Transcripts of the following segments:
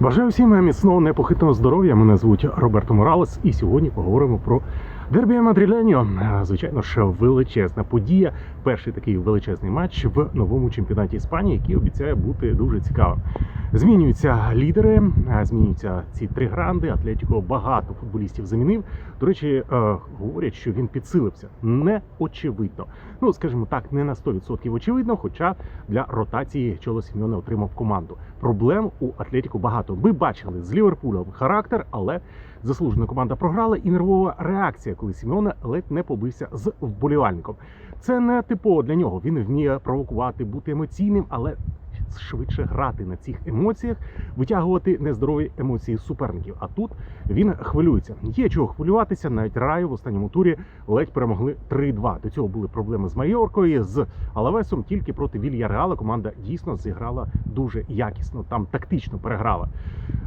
Бажаю всім міцного непохитного здоров'я. Мене звуть Роберто Моралес, і сьогодні поговоримо про Дербі Мадріленьо. Е, Звичайно ж, величезна подія. Перший такий величезний матч в новому чемпіонаті Іспанії, який обіцяє бути дуже цікавим. Змінюються лідери, е, змінюються ці три гранди. Атлетіко багато футболістів замінив. До речі, е, говорять, що він підсилився. Не очевидно. Ну, скажімо так, не на 100% очевидно, хоча для ротації Чоло Сімеоне отримав команду. Проблем у Атлетіку багато. Ми бачили з Ліверпулем характер, але заслужена команда програла і нервова реакція, коли Сімеоне ледь не побився з вболівальником. Це не типово для нього. Він вміє провокувати, бути емоційним, але швидше грати на цих емоціях, витягувати нездорові емоції суперників. А тут він хвилюється. Є чого хвилюватися. Навіть раю в останньому турі ледь перемогли 3-2. До цього були проблеми з Майоркою, з Алавесом. Тільки проти Вільяреала команда дійсно зіграла дуже якісно. Там тактично переграла.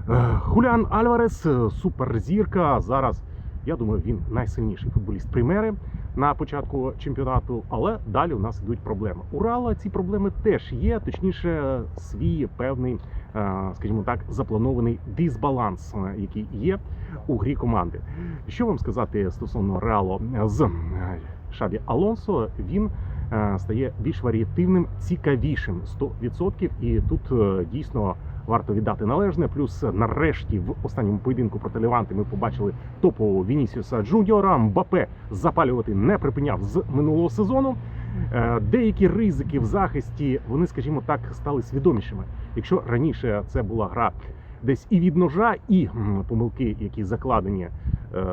Е, Хуліан Альварес, е, суперзірка. Зараз я думаю, він найсильніший футболіст примери на початку чемпіонату, але далі у нас йдуть проблеми. Урала ці проблеми теж є, точніше, свій певний, е, скажімо так, запланований дисбаланс, е, який є у грі команди. Що вам сказати стосовно Реалу з е, Шабі Алонсо? Він стає більш варіативним, цікавішим 100%. І тут дійсно варто віддати належне. Плюс е, нарешті в останньому поєдинку проти Леванти ми побачили топового Вінісіуса Джуніора. Мбапе запалювати не припиняв з минулого сезону. Е, Деякі ризики в захисті вони, скажімо так, стали свідомішими. Якщо раніше це була гра десь і від ножа, і помилки, які закладені е,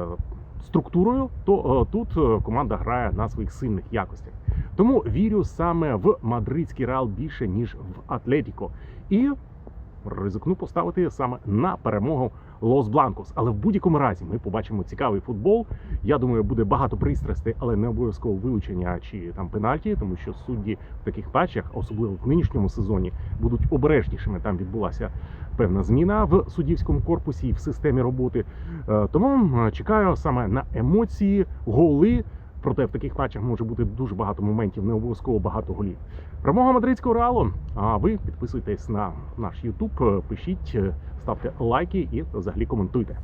структурою, то тут команда грає на своїх сильних якостях. Тому вірю саме в мадридський реал більше ніж в Атлетіко. І ризикну поставити саме на перемогу Лос Бланкос. Але в будь-якому разі ми побачимо цікавий футбол. Я думаю, буде багато пристрастей, але не обов'язково вилучення чи там пенальті, тому що судді в таких матчах, особливо в нинішньому сезоні, будуть обережнішими. Там відбулася певна зміна в суддівському корпусі і в системі роботи. Е, Тому е, чекаю саме на емоції, голи. Проте в таких матчах може бути дуже багато моментів, не обов'язково багато голів. Перемога мадридського реалу. А ви підписуйтесь на наш Ютуб, пишіть, ставте лайки і взагалі коментуйте.